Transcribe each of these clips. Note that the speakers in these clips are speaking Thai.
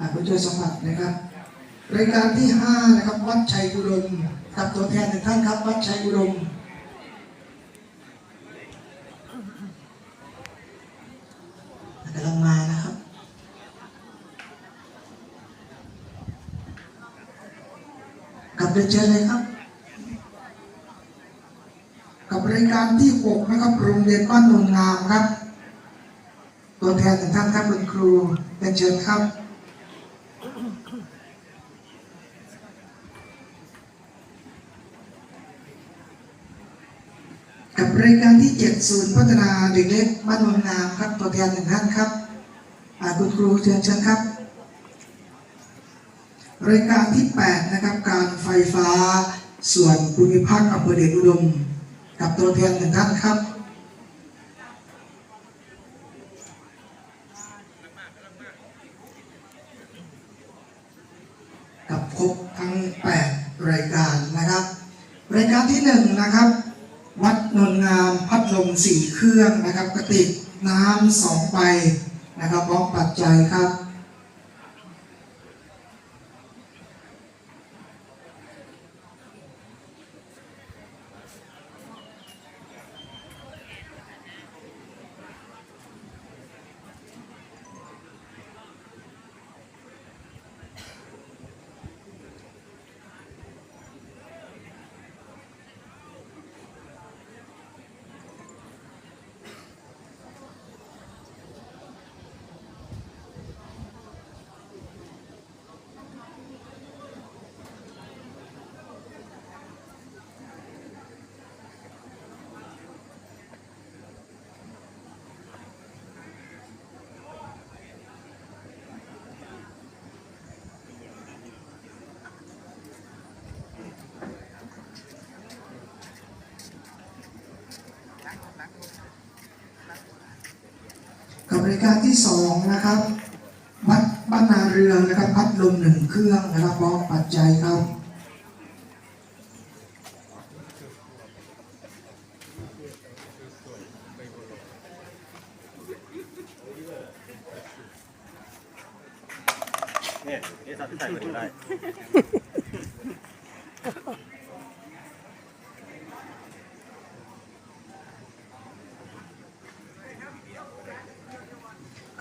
อาผู้ช่วยสมผัสนะครับรายการที่ห้านะครับ วัดชัยอุดมครับตัวแทนหนึ่งท่านครับ วัดชัยอุดมกำลังมานะครับกับเรียนเชิญเลยครับ กับรายการที่หกนะครับ โรงเรียนบ้านนนงามครับ ตัวแทนหนึ่งท่านครับคุณครูเรียนเชิญครับ กับรายการที่เจ็ดศูนย์พัฒนาเด็กเล็กบ้านโนนงามครับตัวแทนหนึ่งท่านครับคุณครูเชิญเชิญครับ รายการที่ 8 นะครับ การไฟฟ้าส่วนภูมิภาคอำเภอเดชอุดม กับตัวแทนหนึ่งท่านครับกับครบทั้ง 8 รายการนะครับ รายการที่ 1 นะครับ วัดนนงามพัดลมสี่เครื่องนะครับกระติกน้ำสองใบนะครับพร้อมปัจจัยครับ กับรายการที่สองนะครับวัดบ้านนาเรืองนะครับพัดลมหนึ่งเครื่องนะครับพร้อมปัจจัยครับเนี่ยนี่สัตว์ใส่มาได้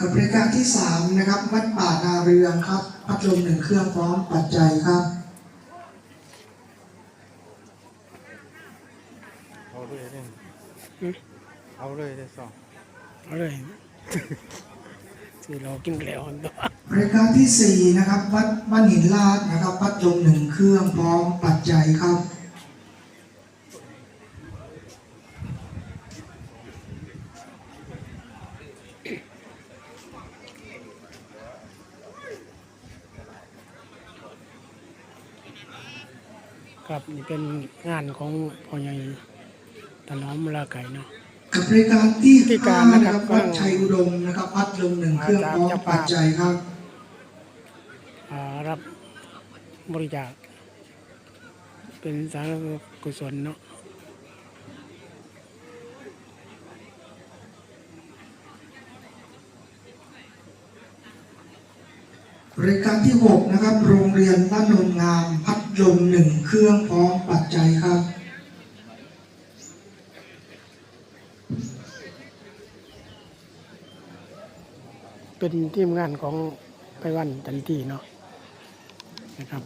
บรายการที่สามนะครับวัดป่านาเรืองครับ พัดลมหนึ่งเครื่องพร้อมปัจจัยครับเอาเลยเนี่ยเอาเลยได้สองเอาเลยสิเรากินแล้วตัวรายการที่สี่นะครับวัดบ้านหินลาดนะครับพัดลมหนึ่งเครื่องพร้อมปัจจัยครับ ครับนี่เป็นงานของพ่อใหญ่ตะน้อมมะลาไก่เนาะกับรายการที่ที่ห้าการนะนะคครัรับบวัดชัยอุดมนะครับพัดลมหนึ่งเครื่องพร้อมปัจจัยครับอ่ารับบริจาคเป็นสาธารณกุศลเนาะ รายการที่หกนะครับ โรงเรียนบ้านโนนงาม พัดลมหนึ่งเครื่องพร้อมปัจจัยครับเป็นทีมงานของไปวันจันทีเนาะนะครับ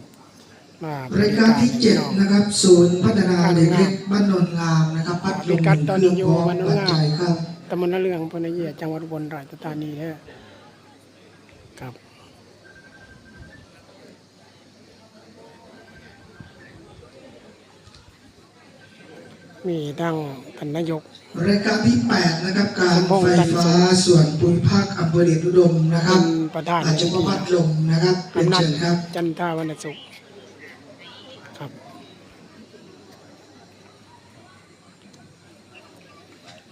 มารายการที่เจ็ดนะครับศูนย์พัฒนาเด็กเล็กบ้านโนนงามนะครับ พัดลมหนึ่งเครื่องพร้อมปัจจัยครับตำบลนาเรืองพนเยียจังหวัดอุบลราชธานีเด้อครับ มีทั้งท่านนายกรายการที่แปดนะครับ การสมพงษ์ไฟจันทร์ฟ้าส่วนภูมิภาคอำเภอเดชอุดมนะครับเป็นประธานอาจจะว่าพัดลมนะครับเป็นกำนันเชิญครับ จันทาวันศุกร์ครับ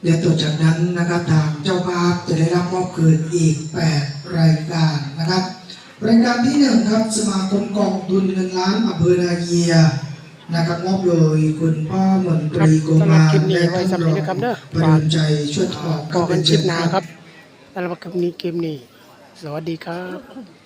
เดี๋ยวต่อจากนั้นนะครับทางเจ้าภาพจะได้รับมอบคืนอีก 8 รายการนะครับ รายการที่หนึ่งครับ สมาคมกองทุนเงินล้านอำเภอนาเยีย นะครับมอบโดยคุณพ่อมนตรีโกมารและท่านรองประเดิมใจช่วยทองต่อกัเป็นนชิเชิปญหนาคครับรับสำหรับคลิปนี้เกมนี้ สวัสดีครับ